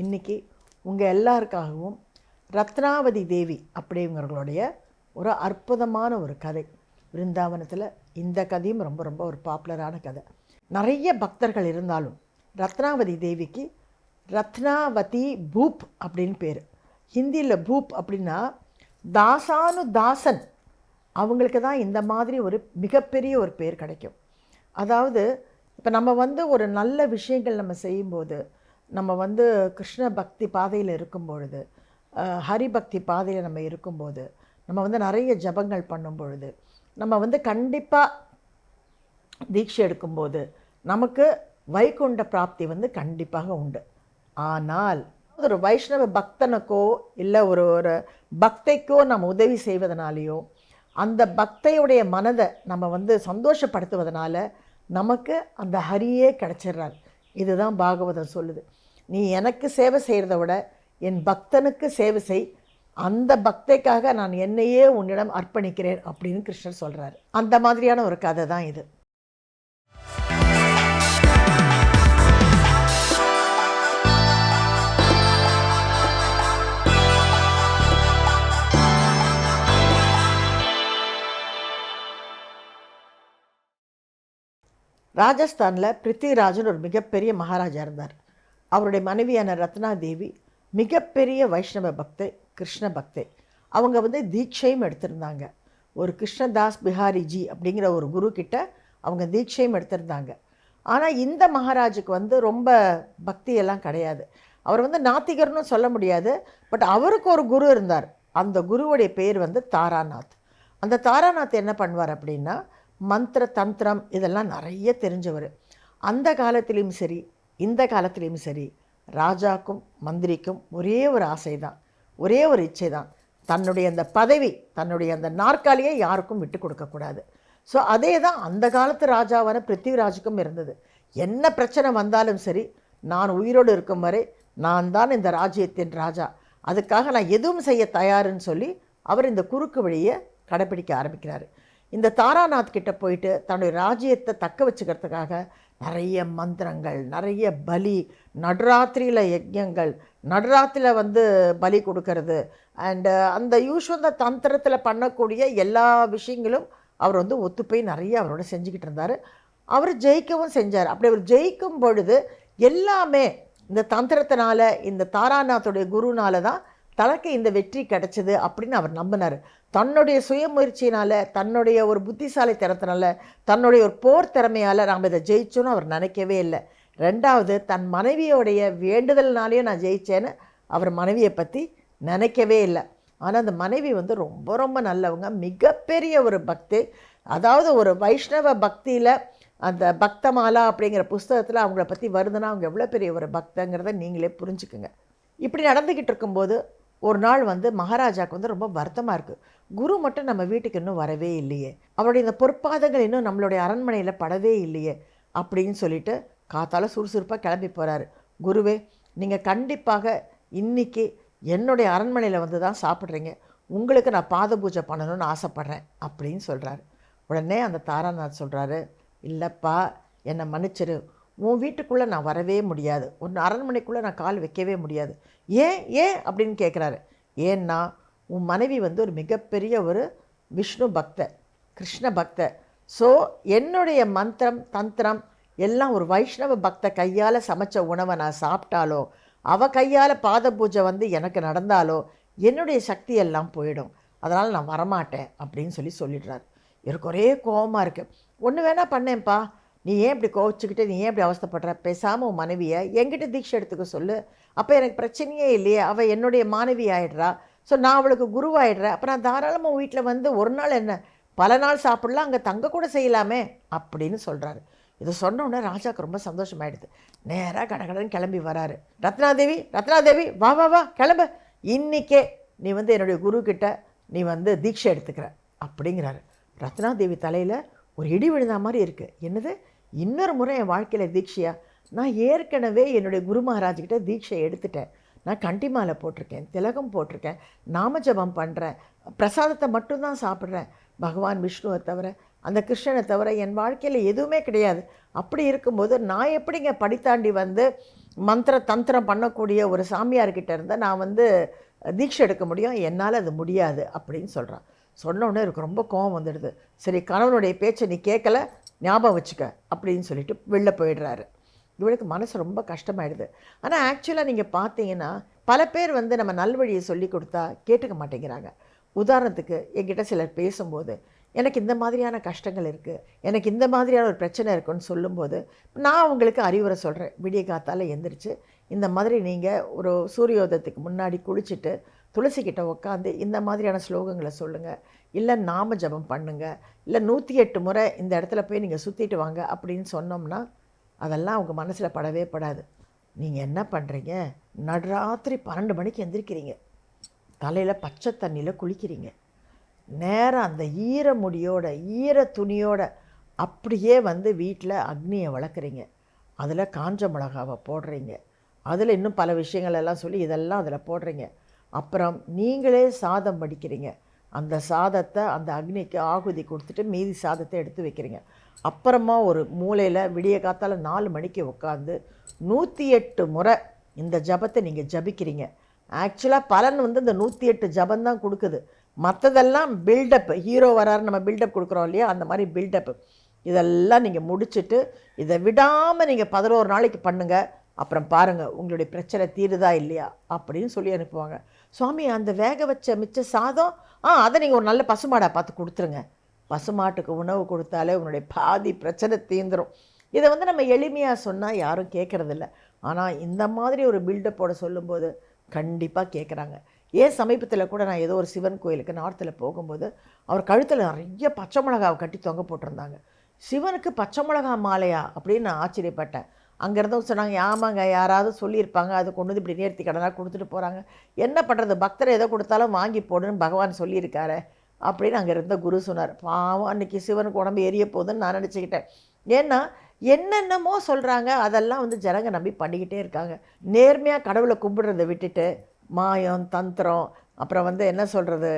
இன்றைக்கி உங்கள் எல்லாருக்காகவும் ரத்னாவதி தேவி அப்படிங்கிறவங்களுடைய ஒரு அற்புதமான ஒரு கதை. விருந்தாவனத்தில் இந்த கதையும் ரொம்ப ரொம்ப ஒரு பாப்புலரான கதை. நிறைய பக்தர்கள் இருந்தாலும் ரத்னாவதி தேவிக்கு ரத்னாவதி பூப் அப்படின்னு பேர். ஹிந்தியில் பூப் அப்படின்னா தாசானு தாசன் அவங்களுக்கு தான் இந்த மாதிரி ஒரு மிகப்பெரிய ஒரு பேர் கிடைக்கும். அதாவது இப்போ நம்ம வந்து ஒரு நல்ல விஷயங்கள் நம்ம செய்யும்போது நம்ம வந்து கிருஷ்ண பக்தி பாதையில் இருக்கும் பொழுது ஹரிபக்தி பாதையில் நம்ம இருக்கும்போது நம்ம வந்து நிறைய ஜபங்கள் பண்ணும் பொழுது நம்ம வந்து கண்டிப்பாக தீட்சை எடுக்கும்போது நமக்கு வைகுண்ட பிராப்தி வந்து கண்டிப்பாக உண்டு. ஆனால் ஒரு வைஷ்ணவ பக்தனுக்கோ இல்லை ஒரு ஒரு பக்தைக்கோ நம்ம உதவி செய்வதனாலேயோ அந்த பக்தையுடைய மனதை நம்ம வந்து சந்தோஷப்படுத்துவதனால நமக்கு அந்த ஹரியே கிடச்சிடுறார். இதுதான் பாகவதம் சொல்லுது. நீ எனக்கு சேவை செய்கிறத விட என் பக்தனுக்கு சேவை செய். அந்த பக்தைக்காக நான் என்னையே உன்னிடம் அர்ப்பணிக்கிறேன் அப்படின்னு கிருஷ்ணர் சொல்கிறார் அந்த மாதிரியான ஒரு கதை தான் இது. ராஜஸ்தானில் பிருத்திவிராஜன் ஒரு மிகப்பெரிய மகாராஜா இருந்தார். அவருடைய மனைவியான ரத்னா தேவி மிகப்பெரிய வைஷ்ணவ பக்தை கிருஷ்ண பக்தை. அவங்க வந்து தீட்சையும் எடுத்திருந்தாங்க. ஒரு கிருஷ்ணதாஸ் பிஹாரிஜி அப்படிங்கிற ஒரு குரு கிட்ட அவங்க தீட்சையும் எடுத்திருந்தாங்க. ஆனால் இந்த மகாராஜுக்கு வந்து ரொம்ப பக்தியெல்லாம் கிடையாது. அவர் வந்து நாத்திகர்னு சொல்ல முடியாது பட் அவருக்கு ஒரு குரு இருந்தார். அந்த குருவுடைய பேர் வந்து தாராநாத். அந்த தாராநாத் என்ன பண்ணுவார் அப்படின்னா மந்திர தந்திரம் இதெல்லாம் நிறைய தெரிஞ்சவர். அந்த காலத்திலையும் சரி இந்த காலத்திலையும் சரி ராஜாக்கும் மந்திரிக்கும் ஒரே ஒரு ஆசை தான் ஒரே ஒரு இச்சை தான் தன்னுடைய அந்த பதவி தன்னுடைய அந்த நாற்காலியை யாருக்கும் விட்டு கொடுக்கக்கூடாது ஸோ அதே தான் அந்த காலத்து ராஜாவான பிருத்திவிராஜுக்கும் இருந்தது. என்ன பிரச்சனை வந்தாலும் சரி நான் உயிரோடு இருக்கும் வரை நான் தான் இந்த ராஜ்யத்தின் ராஜா. அதுக்காக நான் எதுவும் செய்ய தயாருன்னு சொல்லி அவர் இந்த குறுக்கு வழியை கடைப்பிடிக்க ஆரம்பிக்கிறார். இந்த தாராநாத் கிட்ட போயிட்டு தன்னுடைய ராஜ்யத்தை தக்க வச்சுக்கிறதுக்காக நிறைய மந்திரங்கள் நிறைய பலி நடுராத்திரியில் யஜ்யங்கள் நடுராத்திரியில் வந்து பலி கொடுக்கறது. அண்டு அந்த யூஸ்வந்த தந்திரத்தில் பண்ணக்கூடிய எல்லா விஷயங்களும் அவர் வந்து ஒத்து போய் நிறைய அவரோட செஞ்சுக்கிட்டு இருந்தார். அவர் ஜெயிக்கவும் செஞ்சார். அப்படி அவர் ஜெயிக்கும் பொழுது எல்லாமே இந்த தந்திரத்தினால இந்த தாராநாத்துடைய குருனால தான் தனக்கு இந்த வெற்றி கிடைச்சது அப்படின்னு அவர் நம்பினார். தன்னுடைய சுயமுயற்சியினால் தன்னுடைய ஒரு புத்திசாலித்தனத்தினால தன்னுடைய ஒரு போர் திறமையால் நாம் இதை ஜெயிச்சோன்னு அவர் நினைக்கவே இல்லை. ரெண்டாவது தன் மனைவியோடைய வேண்டுதல்னாலேயும் நான் ஜெயித்தேன்னு அவர் மனைவியை பற்றி நினைக்கவே இல்லை. ஆனால் அந்த மனைவி வந்து ரொம்ப ரொம்ப நல்லவங்க. மிகப்பெரிய ஒரு பக்தி. அதாவது ஒரு வைஷ்ணவ பக்தியில் அந்த பக்தமாலா அப்படிங்கிற புஸ்தகத்தில் அவங்கள பற்றி வருதுன்னா அவங்க எவ்வளோ பெரிய ஒரு பக்தங்கிறத நீங்களே புரிஞ்சுக்குங்க. இப்படி நடந்துக்கிட்டு இருக்கும்போது ஒரு நாள் வந்து மகாராஜாவுக்கு வந்து ரொம்ப வருத்தமாக இருக்குது குரு மட்டும் நம்ம வீட்டுக்கு இன்னும் வரவே இல்லையே. அவருடைய இந்த பொற்பாதங்கள் இன்னும் நம்மளுடைய அரண்மனையில் படவே இல்லையே அப்படின்னு சொல்லிட்டு காத்தால் சுறுசுறுப்பாக கிளம்பி போகிறாரு குருவே நீங்கள் கண்டிப்பாக இன்னைக்கு என்னுடைய அரண்மனையில் வந்து தான் சாப்பிட்றீங்க. உங்களுக்கு நான் பாத பூஜை பண்ணணும்னு ஆசைப்பட்றேன் அப்படின்னு சொல்கிறாரு உடனே அந்த தாராநாத் சொல்கிறாரு இல்லைப்பா என்னை மன்னிச்சிரு. உன் வீட்டுக்குள்ளே நான் வரவே முடியாது. உன் அரண்மனைக்குள்ளே நான் கால் வைக்கவே முடியாது. ஏன்? ஏன்? அப்படின்னு கேட்குறாரு ஏன்னா உன் மனைவி வந்து ஒரு மிகப்பெரிய ஒரு விஷ்ணு பக்த கிருஷ்ண பக்த. ஸோ என்னுடைய மந்திரம் தந்திரம் எல்லாம் ஒரு வைஷ்ணவ பக்த கையால் சமைச்ச உணவை நான் சாப்பிட்டாலோ அவ கையால் பாத பூஜை வந்து எனக்கு நடந்தாலோ என்னுடைய சக்தி எல்லாம் போயிடும். அதனால் நான் வரமாட்டேன் அப்படின்னு சொல்லி சொல்லிடுறாரு. எனக்கு ஒரே கோவமாக இருக்குது ஒன்று வேணால் பண்ணேன்ப்பா. நீ ஏன் இப்படி கோவச்சுக்கிட்டு நீ ஏன் இப்படி அவஸ்தப்படுற? பேசாமல் உன் மனைவியை என்கிட்ட தீட்சை எடுத்துக்க சொல்லு. அப்போ எனக்கு பிரச்சனையே இல்லையே. அவள் என்னுடைய மாணவி ஆயிடுறா. ஸோ நான் அவளுக்கு குருவாயிடுறேன். அப்போ நான் தாராளமாக வீட்டில் வந்து ஒரு நாள் என்ன பல நாள் சாப்பிடலாம் அங்கே தங்க கூட செய்யலாமே? அப்படின்னு சொல்கிறாரு இதை சொன்னோடனே ராஜாவுக்கு ரொம்ப சந்தோஷமாயிடுது. நேராக கடகடன்னு கிளம்பி வராரு. ரத்னாதேவி ரத்னாதேவி வா வா வா கிளம்பு. இன்றைக்கே நீ வந்து என்னுடைய குரு நீ வந்து தீட்சை எடுத்துக்கிற. அப்படிங்கிறாரு. ரத்னாதேவி தலையில் ஒரு இடி விழுந்த மாதிரி இருக்குது என்னது? இன்னொரு முறை என் வாழ்க்கையில் தீட்சையா நான் ஏற்கனவே என்னுடைய குரு மகாராஜ்கிட்ட தீட்சை எடுத்துட்டேன். நான் கண்டி மாலை போட்டிருக்கேன் திலகம் போட்டிருக்கேன் நாமஜபம் பண்ணுறேன் பிரசாதத்தை மட்டும்தான் சாப்பிட்றேன். பகவான் விஷ்ணுவை தவிர அந்த கிருஷ்ணனை தவிர என் வாழ்க்கையில் எதுவுமே கிடையாது. அப்படி இருக்கும்போது நான் எப்படிங்க படித்தாண்டி வந்து மந்திர தந்திரம் பண்ணக்கூடிய ஒரு சாமியார்கிட்ட இருந்தால் நான் வந்து தீட்சை எடுக்க முடியும்? என்னால் அது முடியாது அப்படின்னு சொல்கிறான் சொன்ன உடனே எனக்கு ரொம்ப கோவம் வந்துடுது. சரி கணவனுடைய பேச்சை நீ கேட்கல ஞாபகம் வச்சுக்க அப்படின்னு சொல்லிட்டு வெளில போயிடுறாரு. இவளுக்கு மனசு ரொம்ப கஷ்டமாயிடுது. ஆனால் ஆக்சுவலாக நீங்கள் பார்த்தீங்கன்னா பல பேர் வந்து நம்ம நல்வழியை சொல்லி கொடுத்தா கேட்டுக்க மாட்டேங்கிறாங்க. உதாரணத்துக்கு என்கிட்ட சிலர் பேசும்போது எனக்கு இந்த மாதிரியான கஷ்டங்கள் இருக்குது எனக்கு இந்த மாதிரியான ஒரு பிரச்சனை இருக்குன்னு சொல்லும்போது நான் அவங்களுக்கு அறிவுரை சொல்கிறேன் விடிய காத்தால் எந்திரிச்சு இந்த மாதிரி நீங்கள் ஒரு சூரியோதயத்துக்கு முன்னாடி குளிச்சுட்டு துளசிக்கிட்ட உட்காந்து இந்த மாதிரியான ஸ்லோகங்களை சொல்லுங்கள் இல்லை நாம ஜபம் பண்ணுங்கள் இல்லை நூற்றி எட்டு முறை இந்த இடத்துல போய் நீங்கள் சுற்றிட்டு வாங்க அப்படின்னு சொன்னோம்னா அதெல்லாம் அவங்க மனசில் படவே படாது. நீங்கள் என்ன பண்ணுறீங்க நடுராத்திரி பன்னெண்டு மணிக்கு எந்திரிக்கிறீங்க. தலையில் பச்சை தண்ணியில் குளிக்கிறீங்க. நேரம் அந்த ஈர முடியோட ஈர துணியோட அப்படியே வந்து வீட்டில் அக்னியை வளர்க்குறீங்க அதில் காஞ்ச மிளகாவை போடுறீங்க. அதில் இன்னும் பல விஷயங்கள் எல்லாம் சொல்லி இதெல்லாம் அதில் போடுறீங்க. அப்புறம் நீங்களே சாதம் படிக்கிறீங்க அந்த சாதத்தை அந்த அக்னிக்கு ஆகுதி கொடுத்துட்டு மீதி சாதத்தை எடுத்து வைக்கிறீங்க. அப்புறமா ஒரு மூலையில் விடிய காத்தால் நாலு மணிக்கு உட்காந்து நூற்றி எட்டு முறை இந்த ஜபத்தை நீங்கள் ஜபிக்கிறீங்க. ஆக்சுவலாக பலன் வந்து இந்த நூற்றி எட்டு ஜபந்தான் கொடுக்குது. மற்றதெல்லாம் பில்டப் ஹீரோ வராரு நம்ம பில்டப் கொடுக்குறோம் இல்லையா? அந்த மாதிரி பில்டப் இதெல்லாம் நீங்கள் முடிச்சுட்டு இதை விடாமல் நீங்கள் பதினோரு நாளைக்கு பண்ணுங்கள் அப்புறம் பாருங்கள் உங்களுடைய பிரச்சனை தீருதா இல்லையா? அப்படின்னு சொல்லி அனுப்புவாங்க. சுவாமி அந்த வேக வச்ச மிச்ச சாதம் ஆ அதை நீங்கள் ஒரு நல்ல பசுமாடாக பார்த்து கொடுத்துருங்க. பசுமாட்டுக்கு உணவு கொடுத்தாலே உன்னுடைய பாதி பிரச்சனை தீந்துரும் இதை வந்து நம்ம எளிமையாக சொன்னால் யாரும் கேட்குறதில்ல. ஆனால் இந்த மாதிரி ஒரு பில்டப்போட சொல்லும்போது கண்டிப்பாக கேட்குறாங்க. ஏன் சமீபத்தில் கூட நான் ஏதோ ஒரு சிவன் கோயிலுக்கு நார்த்தில் போகும்போது அவர் கழுத்தில் நிறைய பச்சை மிளகாவை கட்டி தொங்க போட்டிருந்தாங்க. சிவனுக்கு பச்சை மிளகா மாலையா அப்படின்னு நான் ஆச்சரியப்பட்டேன். அங்கேருந்தும் சொன்னாங்க ஆமாங்க யாராவது சொல்லியிருப்பாங்க அது கொண்டு வந்து இப்படி நேர்த்தி கடனாக கொடுத்துட்டு போகிறாங்க என்ன பண்ணுறது பக்தர் எதை கொடுத்தாலும் வாங்கி போடுன்னு பகவான் சொல்லியிருக்காரு. அப்படின்னு அங்கே இருந்த குரு சொன்னார். பாவம் அன்றைக்கி சிவனுக்கு உடம்பு எரிய போகுதுன்னு நான் நினச்சிக்கிட்டேன். ஏன்னா என்னென்னமோ சொல்கிறாங்க அதெல்லாம் வந்து ஜனங்க நம்பி பண்ணிக்கிட்டே இருக்காங்க. நேர்மையாக கடவுளை கும்பிடுறத விட்டுட்டு மாயம் தந்திரம் அப்புறம் வந்து என்ன சொல்கிறது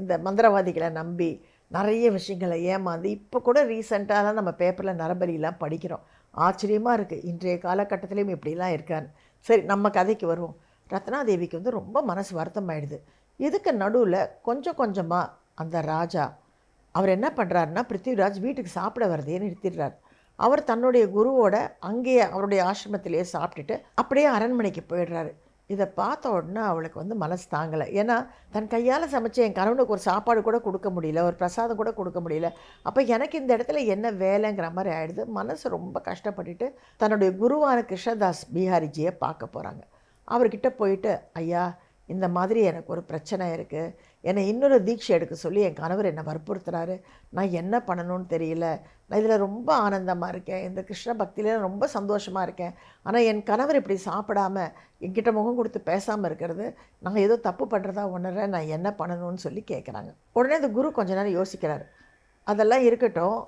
இந்த மந்திரவாதிகளை நம்பி நிறைய விஷயங்களை ஏமாந்து இப்போ கூட ரீசெண்டாக நம்ம பேப்பரில் நரபலிலாம் படிக்கிறோம். ஆச்சரியமாக இருக்குது இன்றைய காலகட்டத்திலையும் இப்படிலாம் இருக்கான்னு. சரி நம்ம கதைக்கு வருவோம். ரத்னாதேவிக்கு வந்து ரொம்ப மனசு வருத்தம் ஆயிடுது இதுக்கு நடுவில் கொஞ்சம் கொஞ்சமாக அந்த ராஜா அவர் என்ன பண்ணுறாருன்னா பிருத்திவிராஜ் வீட்டுக்கு சாப்பிட வரதையே நிறுத்திடுறார். அவர் தன்னுடைய குருவோட அங்கேயே அவருடைய ஆசிரமத்திலேயே சாப்பிட்டுட்டு அப்படியே அரண்மனைக்கு போயிடுறாரு. இதை பார்த்த உடனே அவளுக்கு வந்து மனசு தாங்கலை. ஏன்னா தன் கையால் சமைச்சு என் கணவனுக்கு ஒரு சாப்பாடு கூட கொடுக்க முடியல ஒரு பிரசாதம் கூட கொடுக்க முடியல. அப்போ எனக்கு இந்த இடத்துல என்ன வேலைங்கிற மாதிரி ஆயிடுது. மனசு ரொம்ப கஷ்டப்பட்டுட்டு தன்னுடைய குருவான கிருஷ்ணதாஸ் பீகாரிஜியை பார்க்க போகிறாங்க அவர்கிட்ட போயிட்டு ஐயா இந்த மாதிரி எனக்கு ஒரு பிரச்சனை இருக்குது என்னை இன்னொரு தீட்சை எடுக்க சொல்லி என் கணவர் என்னை வற்புறுத்துறாரு. நான் என்ன பண்ணணும்னு தெரியல. நான் இதில் ரொம்ப ஆனந்தமாக இருக்கேன். இந்த கிருஷ்ண பக்தியில ரொம்ப சந்தோஷமாக இருக்கேன். ஆனால் என் கணவர் இப்படி சாப்பிடாம என்கிட்ட முகம் கொடுத்து பேசாமல் இருக்கிறது நான் ஏதோ தப்பு பண்ணுறதா உணர்றேன் நான் என்ன பண்ணணும்னு சொல்லி கேட்குறாங்க உடனே இந்த குரு கொஞ்ச நேரம் யோசிக்கிறார். அதெல்லாம் இருக்கட்டும்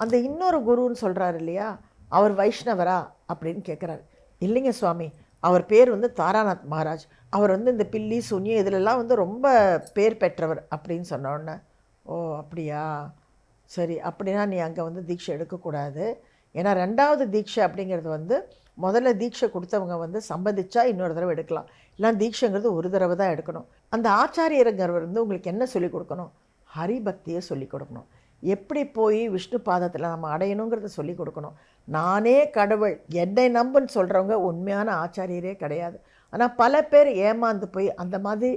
அந்த இன்னொரு குருன்னு சொல்கிறாரு இல்லையா? அவர் வைஷ்ணவரா அப்படின்னு கேட்குறாரு இல்லைங்க சுவாமி அவர் பேர் வந்து தாராநாத் மகாராஜ். அவர் வந்து இந்த பில்லி சுனியம் இதிலெல்லாம் வந்து ரொம்ப பேர் பெற்றவர் அப்படின்னு சொன்னோடனே ஓ அப்படியா? சரி அப்படின்னா நீ அங்கே வந்து தீட்சை எடுக்கக்கூடாது. ஏன்னா ரெண்டாவது தீட்சை அப்படிங்கிறது வந்து முதல்ல தீட்சை கொடுத்தவங்க வந்து சம்மதிச்சா இன்னொரு தடவை எடுக்கலாம். இல்லை தீட்சைங்கிறது ஒரு தடவை தான் எடுக்கணும். அந்த ஆச்சாரியருங்கிறவர் வந்து உங்களுக்கு என்ன சொல்லிக் கொடுக்கணும்? ஹரிபக்தியை சொல்லிக் கொடுக்கணும். எப்படி போய் விஷ்ணு பாதத்தில் நம்ம அடையணுங்கிறத சொல்லி கொடுக்கணும். நானே கடவுள் என்னை நம்புன்னு சொல்கிறவங்க உண்மையான ஆச்சாரியரே கிடையாது. ஆனால் பல பேர் ஏமாந்து போய் அந்த மாதிரி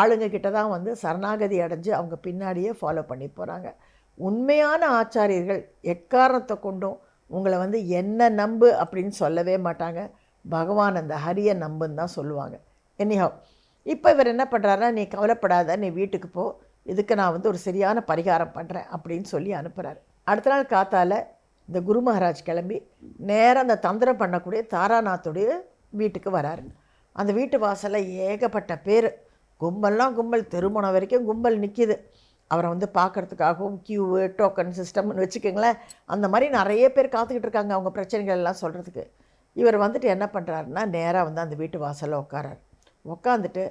ஆளுங்க கிட்ட தான் வந்து சரணாகதி அடைஞ்சு அவங்க பின்னாடியே ஃபாலோ பண்ணி போகிறாங்க உண்மையான ஆச்சாரியர்கள் எக்காரணத்தை கொண்டும் உங்களை வந்து என்ன நம்பு அப்படின்னு சொல்லவே மாட்டாங்க. பகவான் அந்த ஹரியை நம்புன்னு தான் சொல்லுவாங்க. எனிஹவ் இப்போ இவர் என்ன பண்ணுறாருன்னா நீ கவலைப்படாத நீ வீட்டுக்கு போ. இதுக்கு நான் வந்து ஒரு சரியான பரிகாரம் பண்ணுறேன் அப்படின்னு சொல்லி அனுப்புகிறார் அடுத்த நாள் காத்தால இந்த குரு மகாராஜ் கிளம்பி நேராக அந்த தந்திரம் பண்ணக்கூடிய தாராநாத்துடைய வீட்டுக்கு வராரு. அந்த வீட்டு வாசலில் ஏகப்பட்ட பேர். கும்பல்லாம் கும்பல் திருமணம் வரைக்கும் கும்பல் நிற்கிது அவரை வந்து பார்க்கறதுக்காகவும் கியூவு டோக்கன் சிஸ்டம்னு வச்சுக்கோங்களேன். அந்த மாதிரி நிறைய பேர் காத்துக்கிட்டு இருக்காங்க அவங்க பிரச்சனைகள் எல்லாம் சொல்கிறதுக்கு இவர் வந்துட்டு என்ன பண்ணுறாருன்னா நேராக வந்து அந்த வீட்டு வாசலில் உட்காரார் உட்காந்துட்டு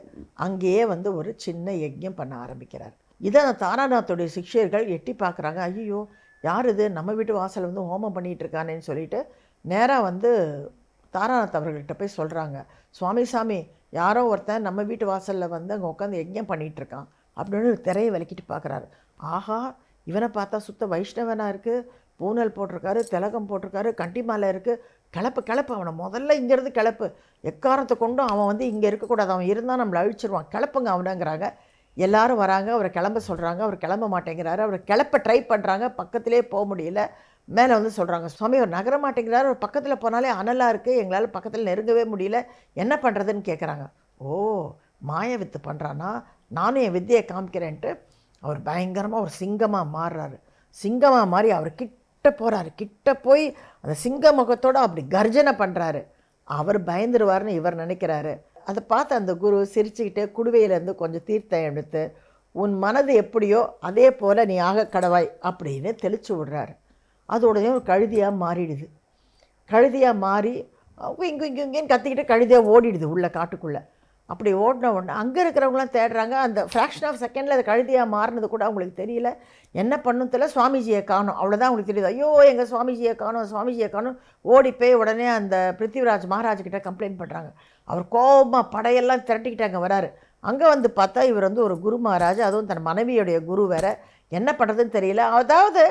அங்கேயே வந்து ஒரு சின்ன யஜ்யம் பண்ண ஆரம்பிக்கிறார். இதை தாராநாத்துடைய சிஷ்யர்கள் எட்டி பார்க்குறாங்க. ஐயோ யார் இது? நம்ம வீட்டு வாசல் வந்து ஹோமம் பண்ணிகிட்டு இருக்கானேன்னு சொல்லிட்டு நேராக வந்து தாராநாத் அவர்கள்ட்ட போய் சொல்கிறாங்க சுவாமி சாமி யாரோ ஒருத்தன் நம்ம வீட்டு வாசலில் வந்து அங்கே உட்காந்து யஜ்யம் பண்ணிகிட்ருக்கான் அப்படின்னு திரையை விளக்கிட்டு பார்க்குறாரு. ஆஹா இவனை பார்த்தா சுத்த வைஷ்ணவனாக இருக்குது பூனல் போட்டிருக்காரு திலகம் போட்டிருக்காரு கண்டி மாலை இருக்குது கிளப்பு கிளப்பு அவனை முதல்ல இங்கேருந்து கிளப்பு. எக்காரத்தை கொண்டும் அவன் வந்து இங்கே இருக்கக்கூடாது. அவன் இருந்தால் நம்மளை அழிச்சிருவான். கிளப்புங்க அவனுங்கிறாங்க. எல்லாரும் வராங்க அவரை கிளம்ப சொல்கிறாங்க அவர் கிளம்ப மாட்டேங்கிறாரு அவரை கிளப்ப ட்ரை பண்ணுறாங்க பக்கத்திலே போக முடியல. மேலே வந்து சொல்கிறாங்க சுவாமி அவர் நகர மாட்டேங்கிறாரு அவர் பக்கத்தில் போனாலே அனலாக இருக்குது எங்களால் பக்கத்தில் நெருங்கவே முடியல என்ன பண்ணுறதுன்னு கேட்குறாங்க ஓ மாய வித்து பண்ணுறான்னா நானும் என் வித்தியை காமிக்கிறேன்ட்டு அவர் பயங்கரமாக ஒரு சிங்கமாக மாறுறாரு. சிங்கமாக மாறி அவர் கிட்ட போகிறாரு கிட்ட போய் அந்த சிங்க முகத்தோடு அப்படி கர்ஜனை பண்ணுறாரு அவர் பயந்துருவார்னு இவர் நினைக்கிறாரு. அதை பார்த்து அந்த குரு சிரிச்சுக்கிட்டு குடுவையிலேருந்து கொஞ்சம் தீர்த்தம் எடுத்து உன் மனது எப்படியோ அதே போல் நீ ஆக கடவாய் அப்படின்னு தெளிச்சு விடுறாரு. அதோடய ஒரு கழுதியாக மாறிடுது. கழுதியாக மாறி இங்கே இங்கு இங்கு இங்கேன்னு கத்திக்கிட்டு கழுதியாக ஓடிடுது உள்ள காட்டுக்குள்ளே. அப்படி ஓடின உடனே அங்கே இருக்கிறவங்களாம் தேடுறாங்க. அந்த ஃப்ராக்ஷன் ஆஃப் செகண்டில் அது கழுதியாக மாறினது கூட அவங்களுக்கு தெரியல. என்ன பண்ணும் தெரியல? சுவாமிஜியை காணும். அவ்வளோதான் அவங்களுக்கு தெரியுது. ஐயோ எங்கள் சுவாமிஜியை காணும் சுவாமிஜியை காணும். ஓடி போய் உடனே அந்த பிருத்திவிராஜ் மகாராஜ் கிட்டே கம்ப்ளைண்ட் பண்ணுறாங்க அவர் கோபமாக படையெல்லாம் திரட்டிக்கிட்டு அங்கே வராரு. அங்கே வந்து பார்த்தா இவர் வந்து ஒரு குரு மகாராஜ் அதுவும் தன் மனைவியுடைய குரு வேற. என்ன பண்ணுறதுன்னு தெரியல. அதாவது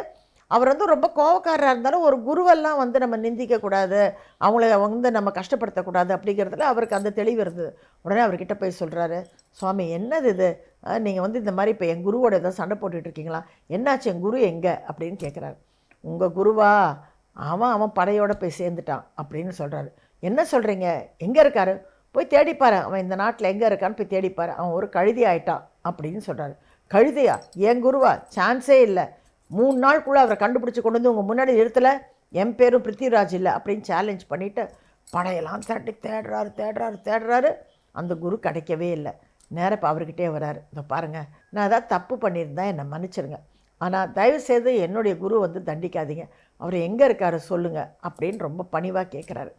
அவர் வந்து ரொம்ப கோவக்காரராக இருந்தாலும் ஒரு குருவெல்லாம் வந்து நம்ம நிந்திக்கக்கூடாது அவங்கள வந்து நம்ம கஷ்டப்படுத்தக்கூடாது அப்படிங்கிறதுல அவருக்கு அந்த தெளிவு இருந்தது. உடனே அவர்கிட்ட போய் சொல்கிறாரு சுவாமி என்னது இது? நீங்கள் வந்து இந்த மாதிரி இப்போ என் குருவோட ஏதாவது சண்டை போட்டுட்ருக்கீங்களா என்னாச்சு? என் குரு எங்கே? அப்படின்னு கேட்குறாரு உங்கள் குருவா? அவன் அவன் படையோடு போய் சேர்ந்துட்டான் அப்படின்னு சொல்கிறாரு என்ன சொல்கிறீங்க எங்கே இருக்காரு? போய் தேடிப்பார் அவன் இந்த நாட்டில் எங்கே இருக்கான்னு போய் தேடிப்பார் அவன் ஒரு கழுதி ஆயிட்டான் அப்படின்னு சொல்கிறாரு கழுதையா? என் குருவா? சான்ஸே இல்லை. மூணு நாளுக்குள்ளே அவரை கண்டுபிடிச்சி கொண்டு வந்து உங்கள் முன்னாடி நிறுத்தலை. என் பேரும் பிருத்திவிராஜ் இல்லை அப்படின்னு சேலஞ்ச் பண்ணிவிட்டு படையெல்லாம் திரட்டி தேடுறாரு தேடுறாரு தேடுறாரு. அந்த குரு கிடைக்கவே இல்லை. நேரம் இப்போ அவர்கிட்டே வராரு. இதை பாருங்கள் நான் ஏதாவது தப்பு பண்ணியிருந்தேன் என்னை மன்னிச்சிருங்க. ஆனால் தயவுசெய்து என்னுடைய குரு வந்து தண்டிக்காதீங்க. அவர் எங்கே இருக்காரு சொல்லுங்கள் அப்படின்னு ரொம்ப பணிவாக கேட்குறாரு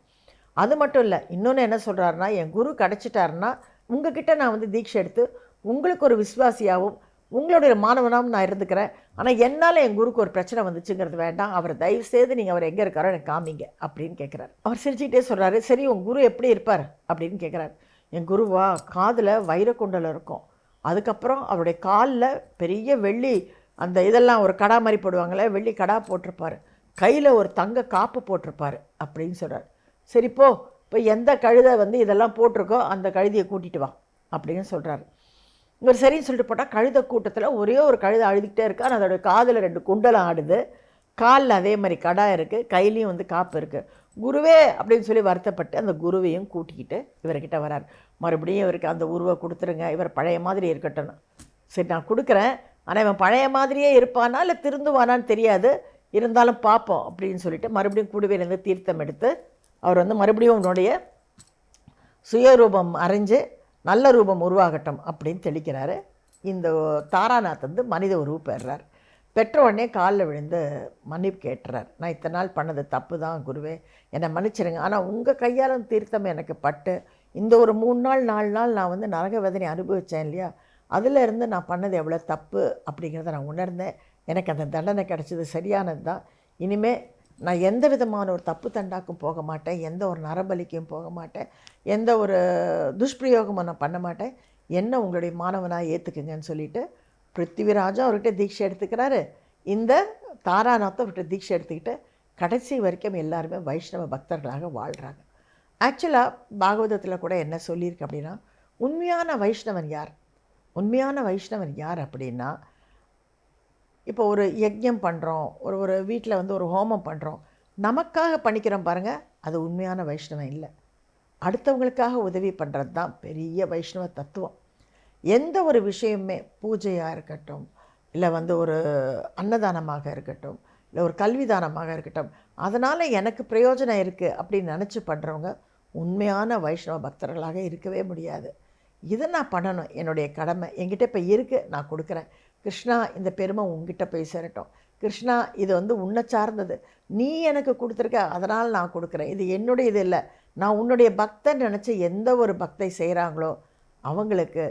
அது மட்டும் இல்லை இன்னொன்று என்ன சொல்கிறாருன்னா என் குரு கிடச்சிட்டாருன்னா உங்ககிட்ட நான் வந்து தீட்சை எடுத்து உங்களுக்கு ஒரு விசுவாசியாகவும் உங்களுடைய மாணவனாகவும் நான் இருந்துக்கிறேன். ஆனால் என்னால் என் குருக்கு ஒரு பிரச்சனை வந்துச்சுங்கிறது வேண்டாம். அவர் தயவு செய்து நீங்கள் அவர் எங்கே இருக்காரோ எனக்கு காமிங்க அப்படின்னு கேட்குறாரு அவர் சிரிச்சுக்கிட்டே சொல்கிறாரு சரி உன் குரு எப்படி இருப்பார்? அப்படின்னு கேட்குறாரு என் குருவா காதில் வைரக்குண்டல் இருக்கும். அதுக்கப்புறம் அவருடைய காலில் பெரிய வெள்ளி அந்த இதெல்லாம் ஒரு கடா மாதிரி போடுவாங்களே வெள்ளி கடா போட்டிருப்பார். கையில் ஒரு தங்க காப்பு போட்டிருப்பார் அப்படின்னு சொல்கிறார் சரி போ. இப்போ எந்த கழுதை வந்து இதெல்லாம் போட்டிருக்கோ அந்த கழுதியை கூட்டிகிட்டு வா அப்படின்னு சொல்கிறாரு இவர் சரின்னு சொல்லிட்டு போட்டால் கழுத கூட்டத்தில் ஒரே ஒரு கழுத அழுதுகிட்டே இருக்கு. ஆனால் அதோட காதில் ரெண்டு குண்டலம் ஆடுது. காலில் அதே மாதிரி கடா இருக்குது கையிலையும் வந்து காப்பு இருக்குது குருவே அப்படின்னு சொல்லி வருத்தப்பட்டு அந்த குருவையும் கூட்டிக்கிட்டு இவர்கிட்ட வரார். மறுபடியும் இவருக்கு அந்த உருவை கொடுத்துருங்க. இவர் பழைய மாதிரி இருக்கட்டும். சரி நான் கொடுக்குறேன். ஆனால் இவன் பழைய மாதிரியே இருப்பானா இல்லை திருந்துவானான்னு தெரியாது. இருந்தாலும் பார்ப்போம் அப்படின்னு சொல்லிட்டு மறுபடியும் கூடுவையிலேருந்து தீர்த்தம் எடுத்து அவர் வந்து மறுபடியும் உன்னுடைய சுயரூபம் அரைஞ்சு நல்ல ரூபம் உருவாகட்டும் அப்படின்னு தெளிக்கிறாரு. இந்த தாராநாத் வந்து மனித உருவு பெறுறார் பெற்ற உடனே காலில் விழுந்து மன்னிப்பு கேட்டுறார். நான் இத்தனை நாள் பண்ணது தப்பு தான் குருவே. என்னை மன்னிச்சிருங்க. ஆனால் உங்கள் கையால் தீர்த்தம் எனக்கு பட்டு இந்த ஒரு மூணு நாள் நாலு நாள் நான் வந்து நரக வேதனை அனுபவித்தேன் இல்லையா? அதிலிருந்து நான் பண்ணது எவ்வளோ தப்பு அப்படிங்கிறத நான் உணர்ந்தேன். எனக்கு அந்த தண்டனை கிடச்சது சரியானது தான் இனிமேல் நான் எந்த விதமான ஒரு தப்பு தண்டாக்கும் போக மாட்டேன் எந்த ஒரு நரபலிக்கும் போக மாட்டேன் எந்த ஒரு துஷ்பிரயோகமும் நான் பண்ண மாட்டேன். என்ன உங்களுடைய மாணவனாக ஏற்றுக்குங்கன்னு சொல்லிட்டு பிருத்திவிராஜும் அவர்கிட்ட தீட்சை எடுத்துக்கிறாரு. இந்த தாராநாத்தும் அவர்கிட்ட தீட்சை எடுத்துக்கிட்டு கடைசி வரைக்கும் எல்லாருமே வைஷ்ணவ பக்தர்களாக வாழ்கிறாங்க ஆக்சுவலாக பாகவதத்தில் கூட என்ன சொல்லியிருக்கு அப்படின்னா உண்மையான வைஷ்ணவன் யார்? உண்மையான வைஷ்ணவன் யார் அப்படின்னா இப்போ ஒரு யஜ்யம் பண்ணுறோம் ஒரு ஒரு வீட்டில் வந்து ஒரு ஹோமம் பண்ணுறோம் நமக்காக பண்ணிக்கிறோம் பாருங்கள் அது உண்மையான வைஷ்ணவம் இல்லை. அடுத்தவங்களுக்காக உதவி பண்ணுறது தான் பெரிய வைஷ்ணவ தத்துவம். எந்த ஒரு விஷயமுமே பூஜையாக இருக்கட்டும் இல்லை வந்து ஒரு அன்னதானமாக இருக்கட்டும் இல்லை ஒரு கல்விதானமாக இருக்கட்டும் அதனால் எனக்கு பிரயோஜனம் இருக்குது அப்படின்னு நினச்சி பண்ணுறவங்க உண்மையான வைஷ்ணவ பக்தர்களாக இருக்கவே முடியாது. இதை நான் பண்ணணும் என்னுடைய கடமை. என்கிட்ட இப்போ இருக்குது நான் கொடுக்குறேன். கிருஷ்ணா இந்த பெருமை உங்ககிட்ட போய் சேரட்டும் கிருஷ்ணா இது வந்து உன்னை சார்ந்தது. நீ எனக்கு கொடுத்துருக்க அதனால் நான் கொடுக்குறேன். இது என்னுடைய இது இல்லை. நான் உன்னுடைய பக்தன் நினச்சி எந்த ஒரு பக்தை செய்கிறாங்களோ அவங்களுக்கு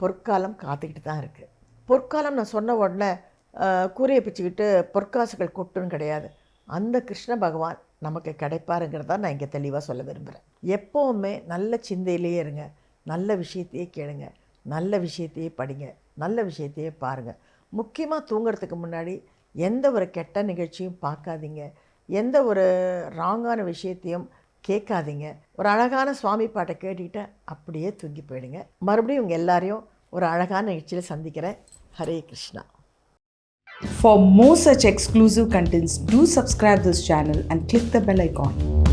பொற்காலம் காத்துக்கிட்டு தான் இருக்குது பொற்காலம் நான் சொன்ன உடனே ஆஹ், கூரையை பிச்சுக்கிட்டு பொற்காசுகள் கொட்டுன்னு கிடையாது. அந்த கிருஷ்ண பகவான் நமக்கு கிடைப்பாருங்கிறதா நான் இங்கே தெளிவாக சொல்ல விரும்புகிறேன் எப்போவுமே நல்ல சிந்தையிலேயே இருங்க. நல்ல விஷயத்தையே கேளுங்க. நல்ல விஷயத்தையே படிங்க. நல்ல விஷயத்தையே பாருங்கள் முக்கியமாக தூங்குறதுக்கு முன்னாடி எந்த ஒரு கெட்ட நிகழ்ச்சியும் பார்க்காதீங்க. எந்த ஒரு ராங்கான விஷயத்தையும் கேட்காதீங்க. ஒரு அழகான சுவாமி பாட்டை கேட்டுக்கிட்டு அப்படியே தூங்கி போயிடுங்க. மறுபடியும் உங்கள் எல்லாரையும் ஒரு அழகான நிகழ்ச்சியில் சந்திக்கிறேன். Hare Krishna. For more such exclusive contents, do subscribe this channel and click the bell icon.